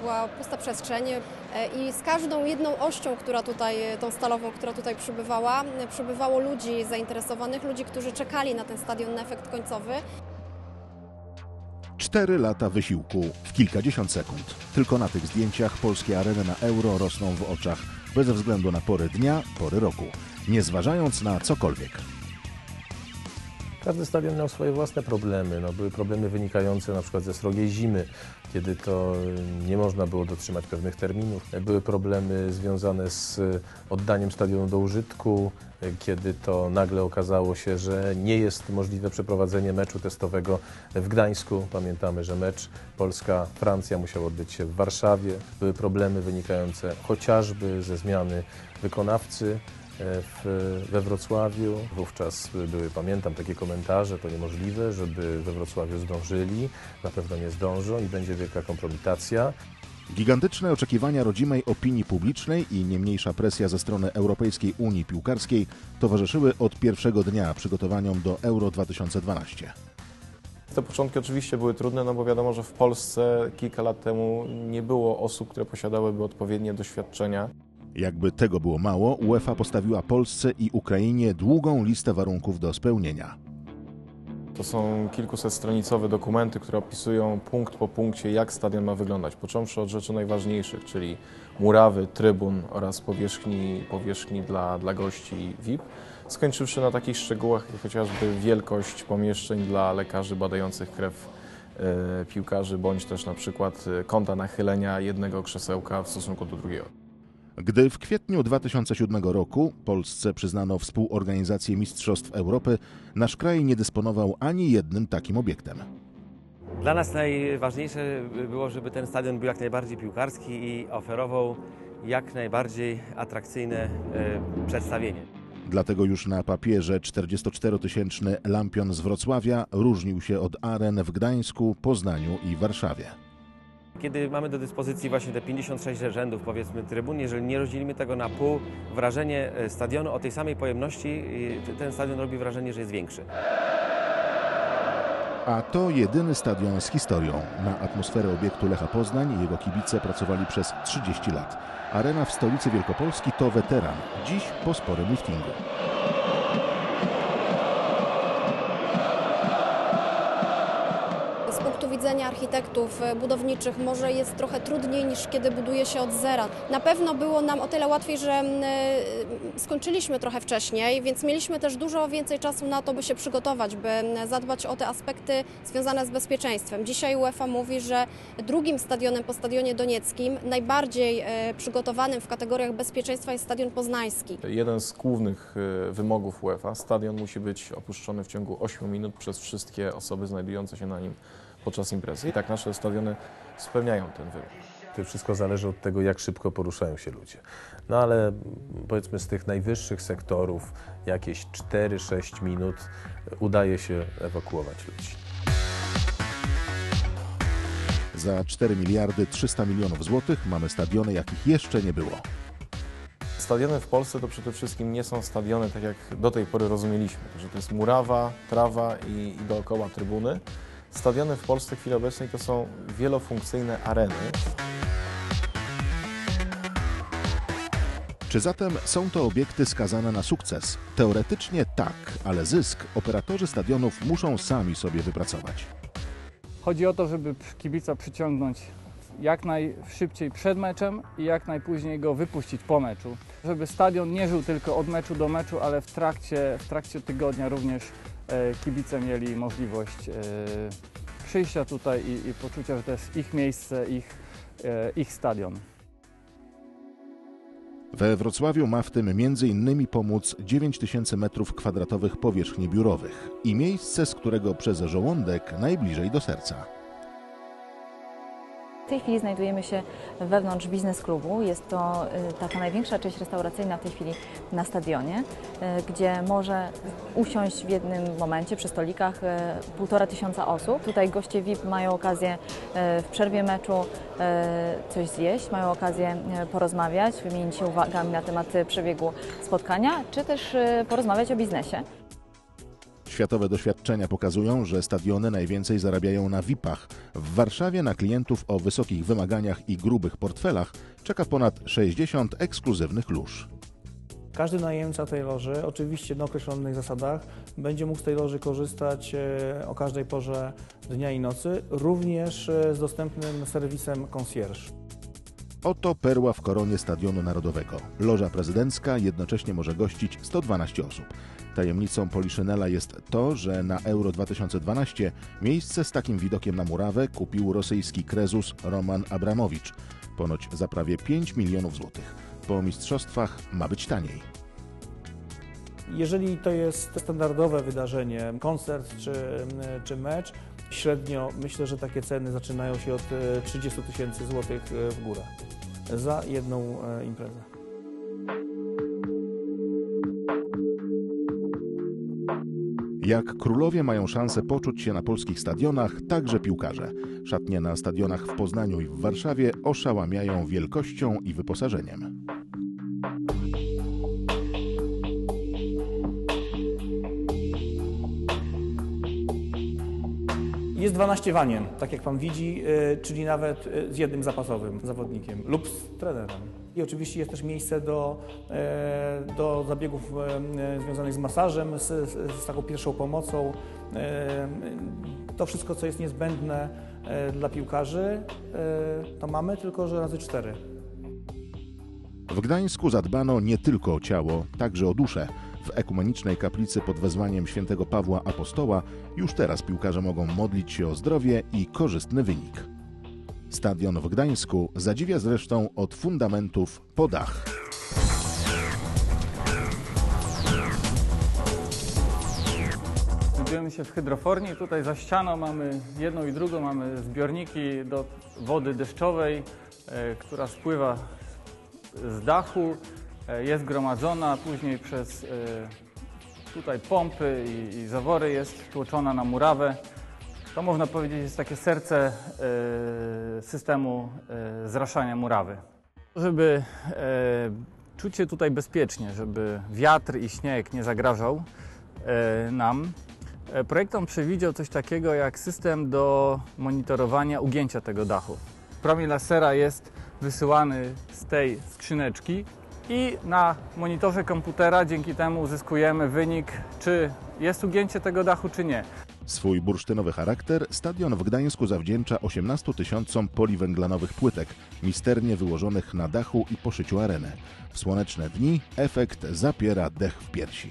była pusta przestrzeń e, i z każdą jedną ością, która tutaj, tą stalową, która tutaj przybywała, przybywało ludzi zainteresowanych, ludzi, którzy czekali na ten stadion, na efekt końcowy. Cztery lata wysiłku w kilkadziesiąt sekund. Tylko na tych zdjęciach polskie areny na euro rosną w oczach, bez względu na pory dnia, pory roku, nie zważając na cokolwiek. Każdy stadion miał swoje własne problemy. No, były problemy wynikające na przykład ze srogiej zimy, kiedy to nie można było dotrzymać pewnych terminów. Były problemy związane z oddaniem stadionu do użytku, kiedy to nagle okazało się, że nie jest możliwe przeprowadzenie meczu testowego w Gdańsku. Pamiętamy, że mecz Polska-Francja musiał odbyć się w Warszawie. Były problemy wynikające chociażby ze zmiany wykonawcy w, we Wrocławiu. Wówczas były, pamiętam, takie komentarze, to niemożliwe, żeby we Wrocławiu zdążyli. Na pewno nie zdążą i będzie wielka kompromitacja. Gigantyczne oczekiwania rodzimej opinii publicznej i nie mniejsza presja ze strony Europejskiej Unii Piłkarskiej towarzyszyły od pierwszego dnia przygotowaniom do Euro 2012. Te początki oczywiście były trudne, no bo wiadomo, że w Polsce kilka lat temu nie było osób, które posiadałyby odpowiednie doświadczenia. Jakby tego było mało, UEFA postawiła Polsce i Ukrainie długą listę warunków do spełnienia. To są kilkusetstronicowe dokumenty, które opisują punkt po punkcie, jak stadion ma wyglądać, począwszy od rzeczy najważniejszych, czyli murawy, trybun oraz powierzchni, powierzchni dla, dla gości VIP, skończywszy na takich szczegółach jak chociażby wielkość pomieszczeń dla lekarzy badających krew e, piłkarzy, bądź też na przykład e, kąta nachylenia jednego krzesełka w stosunku do drugiego. Gdy w kwietniu 2007 roku Polsce przyznano współorganizację Mistrzostw Europy, nasz kraj nie dysponował ani jednym takim obiektem. Dla nas najważniejsze było, żeby ten stadion był jak najbardziej piłkarski i oferował jak najbardziej atrakcyjne e, przedstawienie. Dlatego już na papierze 44-tysięczny Lampion z Wrocławia różnił się od aren w Gdańsku, Poznaniu i Warszawie. Kiedy mamy do dyspozycji właśnie te 56 rzędów, powiedzmy, trybun, jeżeli nie rozdzielimy tego na pół, wrażenie e, stadionu o tej samej pojemności, ten stadion robi wrażenie, że jest większy. A to jedyny stadion z historią. Na atmosferę obiektu Lecha Poznań jego kibice pracowali przez 30 lat. Arena w stolicy Wielkopolski to weteran, dziś po sporym liftingu. Widzenia architektów e, budowniczych może jest trochę trudniej niż kiedy buduje się od zera. Na pewno było nam o tyle łatwiej, że mm, e, skończyliśmy trochę wcześniej, więc mieliśmy też dużo więcej czasu na to, by się przygotować, by zadbać o te aspekty związane z bezpieczeństwem. Dzisiaj UEFA mówi, że drugim stadionem po stadionie donieckim, najbardziej e, przygotowanym w kategoriach bezpieczeństwa jest stadion poznański. Jeden z głównych wymogów UEFA, stadion musi być opuszczony w ciągu 8 minut przez wszystkie osoby znajdujące się na nim podczas imprezy. I tak nasze stadiony spełniają ten wymóg. To wszystko zależy od tego, jak szybko poruszają się ludzie. No ale powiedzmy z tych najwyższych sektorów jakieś 4-6 minut udaje się ewakuować ludzi. Za 4 miliardy 300 milionów złotych mamy stadiony, jakich jeszcze nie było. Stadiony w Polsce to przede wszystkim nie są stadiony, tak jak do tej pory rozumieliśmy, że to jest murawa, trawa i, i dookoła trybuny. Stadiony w Polsce w chwili obecnej to są wielofunkcyjne areny. Czy zatem są to obiekty skazane na sukces? Teoretycznie tak, ale zysk operatorzy stadionów muszą sami sobie wypracować. Chodzi o to, żeby kibica przyciągnąć jak najszybciej przed meczem i jak najpóźniej go wypuścić po meczu. Żeby stadion nie żył tylko od meczu do meczu, ale w trakcie, w trakcie tygodnia również kibice mieli możliwość e, przyjścia tutaj i, i poczucia, że to jest ich miejsce, ich, e, ich stadion. We Wrocławiu ma w tym m.in. pomóc 9000 m2 powierzchni biurowych i miejsce, z którego przez żołądek najbliżej do serca. W tej chwili znajdujemy się wewnątrz biznes klubu. Jest to y, taka największa część restauracyjna w tej chwili na stadionie, y, gdzie może usiąść w jednym momencie przy stolikach y, półtora tysiąca osób. Tutaj goście VIP mają okazję w przerwie meczu coś zjeść, mają okazję porozmawiać, wymienić się uwagami na temat przebiegu spotkania, czy też porozmawiać o biznesie. Światowe doświadczenia pokazują, że stadiony najwięcej zarabiają na VIP-ach. W Warszawie na klientów o wysokich wymaganiach i grubych portfelach czeka ponad 60 ekskluzywnych lóż. Każdy najemca tej loży, oczywiście na określonych zasadach, będzie mógł z tej loży korzystać e, o każdej porze dnia i nocy, również e, z dostępnym serwisem concierge. Oto perła w koronie Stadionu Narodowego. Loża prezydencka jednocześnie może gościć 112 osób. Tajemnicą Poliszynela jest to, że na Euro 2012 miejsce z takim widokiem na murawę kupił rosyjski krezus Roman Abramowicz. Ponoć za prawie 5 milionów złotych. Po mistrzostwach ma być taniej. Jeżeli to jest standardowe wydarzenie, koncert czy, czy mecz, średnio myślę, że takie ceny zaczynają się od e, 30 tysięcy złotych e, w górę za jedną e, imprezę. Jak królowie mają szansę poczuć się na polskich stadionach, także piłkarze. Szatnie na stadionach w Poznaniu i w Warszawie oszałamiają wielkością i wyposażeniem. 12 wanien, tak jak Pan widzi, e, czyli nawet e, z jednym zapasowym zawodnikiem lub z trenerem. I oczywiście jest też miejsce do, e, do zabiegów e, związanych z masażem, z, z, taką pierwszą pomocą. E, To wszystko, co jest niezbędne e, dla piłkarzy, e, to mamy, tylko że razy cztery. W Gdańsku zadbano nie tylko o ciało, także o duszę. W ekumenicznej kaplicy pod wezwaniem świętego Pawła Apostoła już teraz piłkarze mogą modlić się o zdrowie i korzystny wynik. Stadion w Gdańsku zadziwia zresztą od fundamentów po dach. Znajdujemy się w hydroforni. Tutaj za ścianą mamy jedną i drugą, mamy zbiorniki do wody deszczowej, e, która spływa z dachu, jest gromadzona, później przez e, tutaj pompy i, i zawory jest tłoczona na murawę. To można powiedzieć jest takie serce e, systemu e, zraszania murawy. Żeby e, czuć się tutaj bezpiecznie, żeby wiatr i śnieg nie zagrażał e, nam, e, projektant przewidział coś takiego jak system do monitorowania ugięcia tego dachu. Promień lasera jest wysyłany z tej skrzyneczki i na monitorze komputera dzięki temu uzyskujemy wynik, czy jest ugięcie tego dachu, czy nie. Swój bursztynowy charakter stadion w Gdańsku zawdzięcza 18 tysiącom poliwęglanowych płytek, misternie wyłożonych na dachu i poszyciu areny. W słoneczne dni efekt zapiera dech w piersi.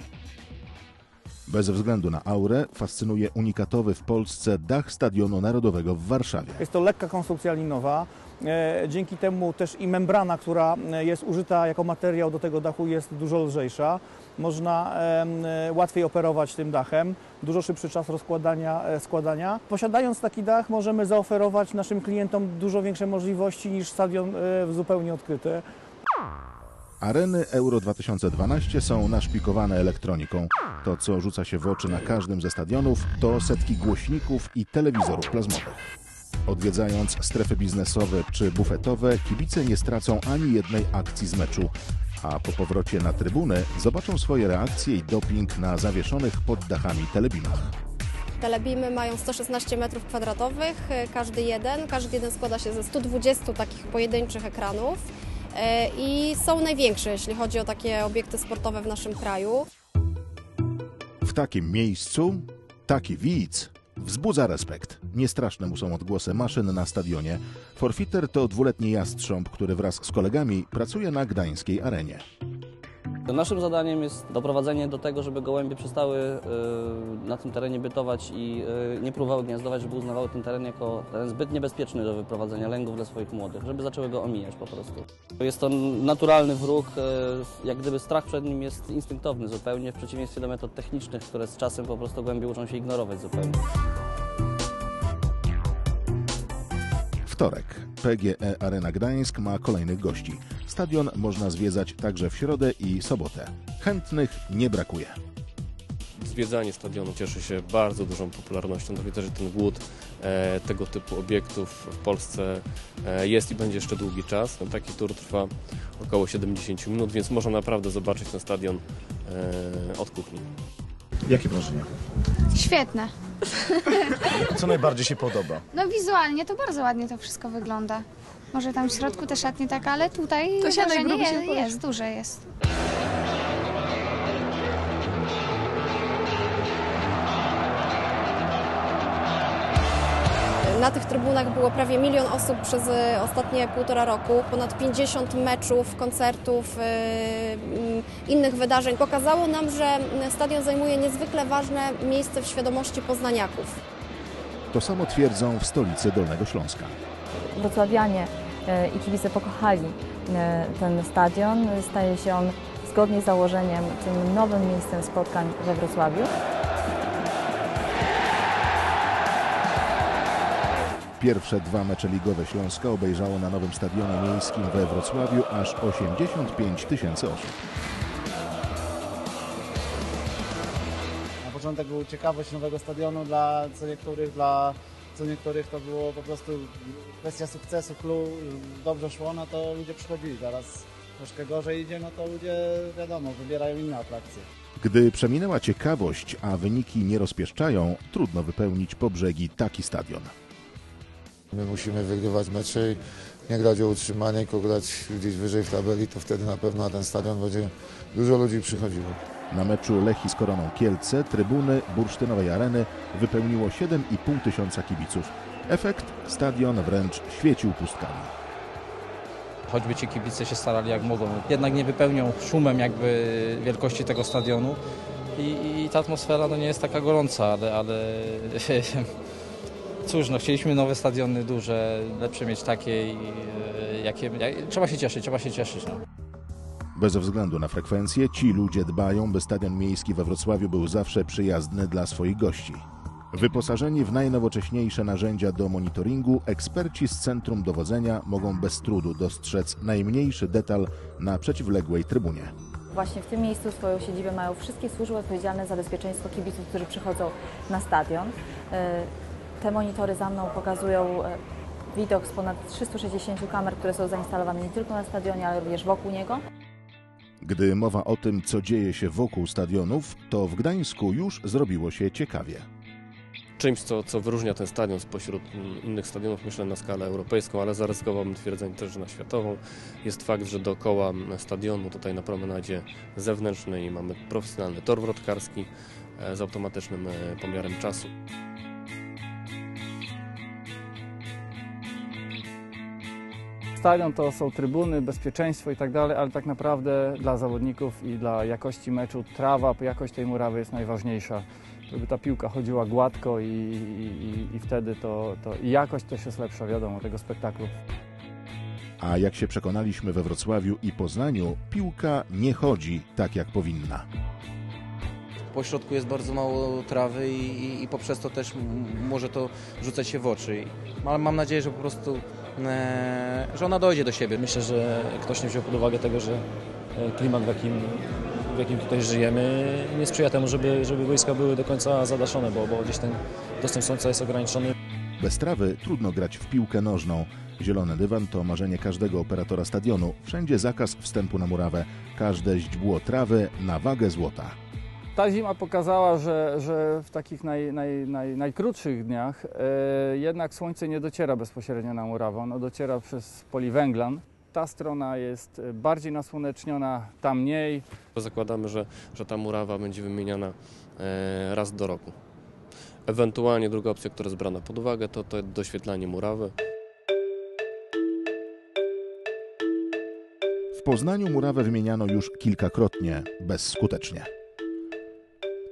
Bez względu na aurę fascynuje unikatowy w Polsce dach Stadionu Narodowego w Warszawie. Jest to lekka konstrukcja linowa. E, Dzięki temu też i membrana, która e, jest użyta jako materiał do tego dachu jest dużo lżejsza. Można e, łatwiej operować tym dachem, dużo szybszy czas rozkładania, składania. Posiadając taki dach możemy zaoferować naszym klientom dużo większe możliwości niż stadion zupełnie odkryty. Areny Euro 2012 są naszpikowane elektroniką. To, co rzuca się w oczy na każdym ze stadionów, to setki głośników i telewizorów plazmowych. Odwiedzając strefy biznesowe czy bufetowe, kibice nie stracą ani jednej akcji z meczu, a po powrocie na trybuny zobaczą swoje reakcje i doping na zawieszonych pod dachami telebimach. Telebimy mają 116 m2, każdy jeden. Każdy jeden składa się ze 120 takich pojedynczych ekranów i są największe, jeśli chodzi o takie obiekty sportowe w naszym kraju. W takim miejscu taki widz wzbudza respekt. Niestraszne mu są odgłosy maszyn na stadionie. Forfiter to dwuletni jastrząb, który wraz z kolegami pracuje na gdańskiej arenie. Naszym zadaniem jest doprowadzenie do tego, żeby gołębie przestały y, na tym terenie bytować i y, nie próbowały gniazdować, żeby uznawały ten teren jako teren zbyt niebezpieczny do wyprowadzenia lęgów dla swoich młodych, żeby zaczęły go omijać po prostu. Jest to naturalny wróg, y, jak gdyby strach przed nim jest instynktowny zupełnie, w przeciwieństwie do metod technicznych, które z czasem po prostu gołębie uczą się ignorować zupełnie. Wtorek. PGE Arena Gdańsk ma kolejnych gości. Stadion można zwiedzać także w środę i sobotę. Chętnych nie brakuje. Zwiedzanie stadionu cieszy się bardzo dużą popularnością. To widzę, że ten głód e, tego typu obiektów w Polsce e, jest i będzie jeszcze długi czas. No, taki tur trwa około 70 minut, więc można naprawdę zobaczyć ten stadion e, od kuchni. Jakie wrażenia? Świetne. Co najbardziej się podoba? No wizualnie to bardzo ładnie to wszystko wygląda. Może tam w środku te szatnie tak, ale tutaj To robi się jest, jest, duże jest. Na tych trybunach było prawie milion osób przez e, ostatnie półtora roku. Ponad 50 meczów, koncertów, e, mm, innych wydarzeń. Pokazało nam, że stadion zajmuje niezwykle ważne miejsce w świadomości poznaniaków. To samo twierdzą w stolicy Dolnego Śląska. Wrocławianie i kibice pokochali e, ten stadion. Staje się on zgodnie z założeniem tym nowym miejscem spotkań we Wrocławiu. Pierwsze dwa mecze ligowe Śląska obejrzało na nowym stadionie miejskim we Wrocławiu aż 85 tysięcy osób. Na początek była ciekawość nowego stadionu dla co niektórych, dla co niektórych to było po prostu kwestia sukcesu, klubu, dobrze szło, no to ludzie przychodzili. Teraz troszkę gorzej idzie, no to ludzie wiadomo, wybierają inne atrakcje. Gdy przeminęła ciekawość, a wyniki nie rozpieszczają, trudno wypełnić po brzegi taki stadion. My musimy wygrywać mecze i nie grać o utrzymanie, tylko grać gdzieś wyżej w tabeli, to wtedy na pewno na ten stadion będzie dużo ludzi przychodziło. Na meczu Lechi z Koroną Kielce trybuny bursztynowej areny wypełniło 7,5 tysiąca kibiców. Efekt? Stadion wręcz świecił pustkami. choćby ci kibice się starali jak mogą. Jednak nie wypełnią szumem jakby wielkości tego stadionu i, i ta atmosfera no nie jest taka gorąca, ale, ale cóż, no chcieliśmy nowe stadiony duże, lepsze mieć takie e, jakie, jak, trzeba się cieszyć, trzeba się cieszyć. No. Bez względu na frekwencję, ci ludzie dbają, by stadion miejski we Wrocławiu był zawsze przyjazny dla swoich gości. Wyposażeni w najnowocześniejsze narzędzia do monitoringu, eksperci z Centrum Dowodzenia mogą bez trudu dostrzec najmniejszy detal na przeciwległej trybunie. Właśnie w tym miejscu swoją siedzibę mają wszystkie służby odpowiedzialne za bezpieczeństwo kibiców, którzy przychodzą na stadion. E, Te monitory za mną pokazują e, widok z ponad 360 kamer, które są zainstalowane nie tylko na stadionie, ale również wokół niego. Gdy mowa o tym, co dzieje się wokół stadionów, to w Gdańsku już zrobiło się ciekawie. Czymś, co, co wyróżnia ten stadion spośród innych stadionów, myślę na skalę europejską, ale zaryzykowałbym twierdzenie też, na światową, jest fakt, że dookoła stadionu, tutaj na promenadzie zewnętrznej mamy profesjonalny tor wrotkarski e, z automatycznym e, pomiarem czasu. Stadion to są trybuny, bezpieczeństwo i tak dalej, ale tak naprawdę dla zawodników i dla jakości meczu trawa, jakość tej murawy jest najważniejsza. Żeby ta piłka chodziła gładko i, i, i, wtedy to, to i jakość też jest lepsza, wiadomo, tego spektaklu. A jak się przekonaliśmy we Wrocławiu i Poznaniu, piłka nie chodzi tak jak powinna. Po środku jest bardzo mało trawy i, i, i poprzez to też może to rzucać się w oczy. I- Ale mam nadzieję, że po prostu że ona dojdzie do siebie. Myślę, że ktoś nie wziął pod uwagę tego, że e, klimat, w jakim, w jakim tutaj żyjemy, nie sprzyja temu, żeby, żeby boiska były do końca zadaszone, bo, bo gdzieś ten dostęp słońca jest ograniczony. Bez trawy trudno grać w piłkę nożną. Zielony dywan to marzenie każdego operatora stadionu. Wszędzie zakaz wstępu na murawę. Każde źdźbło trawy na wagę złota. Ta zima pokazała, że, że w takich naj, naj, naj, najkrótszych dniach e, jednak słońce nie dociera bezpośrednio na murawę, ono dociera przez poliwęglan. Ta strona jest bardziej nasłoneczniona, ta mniej. Zakładamy, że, że ta murawa będzie wymieniana e, raz do roku. Ewentualnie druga opcja, która jest brana pod uwagę, to, to doświetlanie murawy. W Poznaniu murawę wymieniano już kilkakrotnie, bezskutecznie.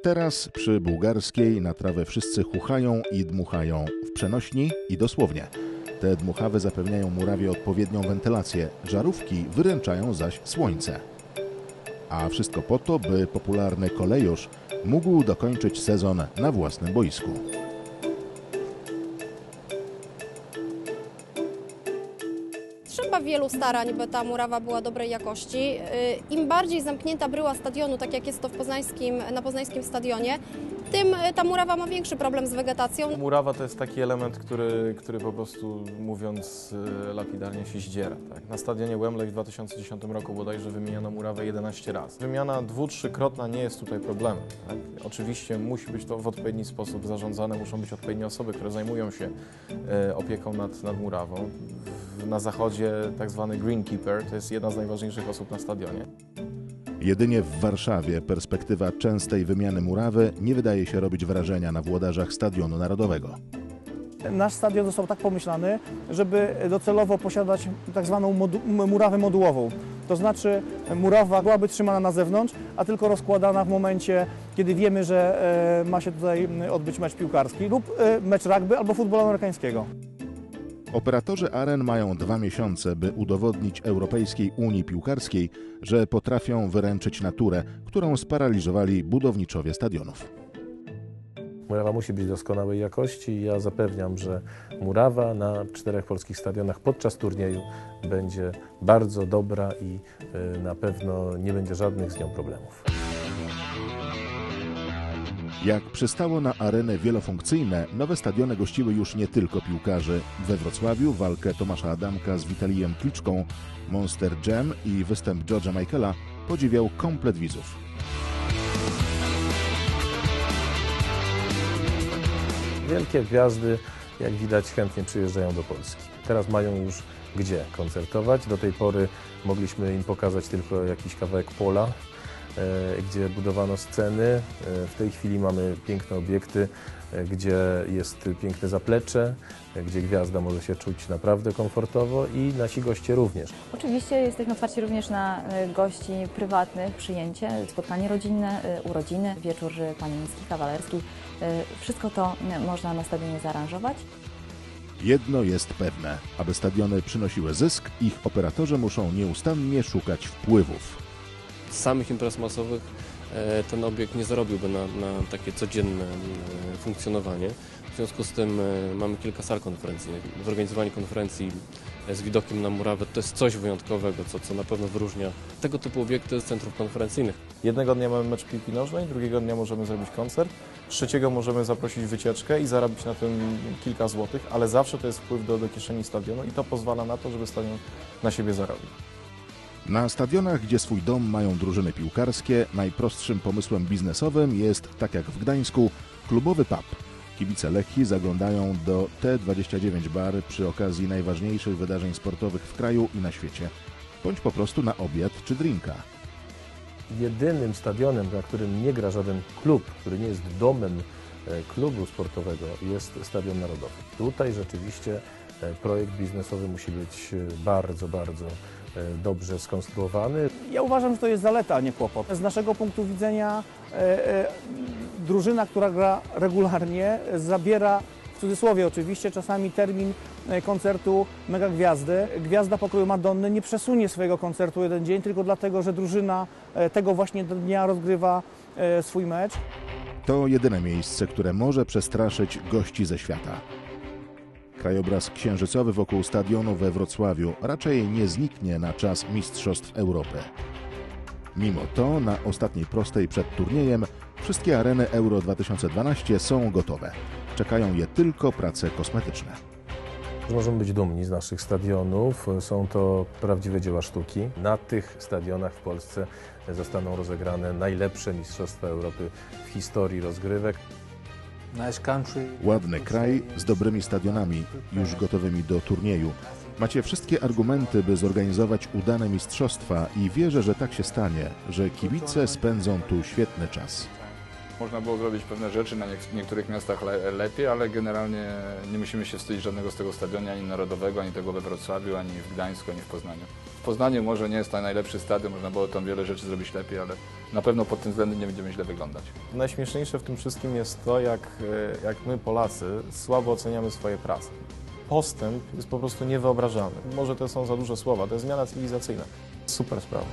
Teraz przy bułgarskiej na trawę wszyscy chuchają i dmuchają w przenośni i dosłownie. Te dmuchawy zapewniają murawie odpowiednią wentylację, żarówki wyręczają zaś słońce. A wszystko po to, by popularny kolejusz mógł dokończyć sezon na własnym boisku. Trzeba wielu starań, by ta murawa była dobrej jakości. Y, Im bardziej zamknięta bryła stadionu, tak jak jest to w poznańskim, na poznańskim stadionie, tym e, ta murawa ma większy problem z wegetacją. Murawa to jest taki element, który, który po prostu mówiąc e, lapidarnie się zdziera. Tak? Na stadionie Wembley w 2010 roku bodajże wymieniono murawę 11 razy. Wymiana dwu, trzykrotna nie jest tutaj problemem. Tak? Oczywiście musi być to w odpowiedni sposób zarządzane, muszą być odpowiednie osoby, które zajmują się e, opieką nad, nad murawą. Na zachodzie tak zwany greenkeeper to jest jedna z najważniejszych osób na stadionie. Jedynie w Warszawie perspektywa częstej wymiany murawy nie wydaje się robić wrażenia na włodarzach Stadionu Narodowego. Nasz stadion został tak pomyślany, żeby docelowo posiadać tak zwaną modu murawę modułową. To znaczy murawa byłaby trzymana na zewnątrz, a tylko rozkładana w momencie, kiedy wiemy, że e, ma się tutaj odbyć mecz piłkarski lub e, mecz rugby albo futbolu amerykańskiego. Operatorzy aren mają dwa miesiące, by udowodnić Europejskiej Unii Piłkarskiej, że potrafią wyręczyć naturę, którą sparaliżowali budowniczowie stadionów. Murawa musi być doskonałej jakości i ja zapewniam, że murawa na czterech polskich stadionach podczas turnieju będzie bardzo dobra i y, na pewno nie będzie żadnych z nią problemów. Jak przystało na areny wielofunkcyjne, nowe stadiony gościły już nie tylko piłkarzy. We Wrocławiu walkę Tomasza Adamka z Witalijem Kliczką, Monster Jam i występ George'a Michaela podziwiał komplet widzów. Wielkie gwiazdy, jak widać, chętnie przyjeżdżają do Polski. Teraz mają już gdzie koncertować. Do tej pory mogliśmy im pokazać tylko jakiś kawałek pola, gdzie budowano sceny. E, w tej chwili mamy piękne obiekty, e, gdzie jest piękne zaplecze, e, gdzie gwiazda może się czuć naprawdę komfortowo i nasi goście również. Oczywiście jesteśmy otwarci również na e, gości prywatnych, przyjęcie, spotkanie rodzinne, e, urodziny, wieczór e, panieński, kawalerski. E, Wszystko to e, można na stadionie zaaranżować. Jedno jest pewne, aby stadiony przynosiły zysk, ich operatorzy muszą nieustannie szukać wpływów. Z samych imprez masowych e, ten obiekt nie zarobiłby na, na takie codzienne e, funkcjonowanie. W związku z tym e, mamy kilka sal konferencyjnych. Zorganizowanie konferencji z widokiem na murawę to jest coś wyjątkowego, co, co na pewno wyróżnia tego typu obiekty z centrów konferencyjnych. Jednego dnia mamy mecz piłki nożnej, drugiego dnia możemy zrobić koncert, trzeciego możemy zaprosić wycieczkę i zarobić na tym kilka złotych, ale zawsze to jest wpływ do, do kieszeni stadionu i to pozwala na to, żeby stadion na siebie zarobił. Na stadionach, gdzie swój dom mają drużyny piłkarskie, najprostszym pomysłem biznesowym jest, tak jak w Gdańsku, klubowy pub. Kibice Lechii zaglądają do T29 Bar przy okazji najważniejszych wydarzeń sportowych w kraju i na świecie, bądź po prostu na obiad czy drinka. Jedynym stadionem, na którym nie gra żaden klub, który nie jest domem e, klubu sportowego, jest Stadion Narodowy. Tutaj rzeczywiście e, projekt biznesowy musi być e, bardzo, bardzo dobrze skonstruowany. Ja uważam, że to jest zaleta, a nie kłopot. Z naszego punktu widzenia e, e, drużyna, która gra regularnie, zabiera, w cudzysłowie oczywiście, czasami termin e, koncertu mega gwiazdy. Gwiazda pokroju Madonny nie przesunie swojego koncertu jeden dzień, tylko dlatego, że drużyna e, tego właśnie dnia rozgrywa e, swój mecz. To jedyne miejsce, które może przestraszyć gości ze świata. Krajobraz księżycowy wokół stadionu we Wrocławiu raczej nie zniknie na czas Mistrzostw Europy. Mimo to na ostatniej prostej przed turniejem wszystkie areny Euro 2012 są gotowe. Czekają je tylko prace kosmetyczne. Możemy być dumni z naszych stadionów. Są to prawdziwe dzieła sztuki. Na tych stadionach w Polsce zostaną rozegrane najlepsze Mistrzostwa Europy w historii rozgrywek. Ładny kraj z dobrymi stadionami, już gotowymi do turnieju. Macie wszystkie argumenty, by zorganizować udane mistrzostwa i wierzę, że tak się stanie, że kibice spędzą tu świetny czas. Można było zrobić pewne rzeczy na niek- niektórych miastach le lepiej, ale generalnie nie musimy się wstydzić żadnego z tego stadionu, ani narodowego, ani tego we Wrocławiu, ani w Gdańsku, ani w Poznaniu. W Poznaniu może nie jest to najlepszy stadion, można było tam wiele rzeczy zrobić lepiej, ale na pewno pod tym względem nie będziemy źle wyglądać. Najśmieszniejsze w tym wszystkim jest to, jak, e, jak my Polacy słabo oceniamy swoje prace. Postęp jest po prostu niewyobrażalny. Może to są za duże słowa, to jest zmiana cywilizacyjna. Super sprawa.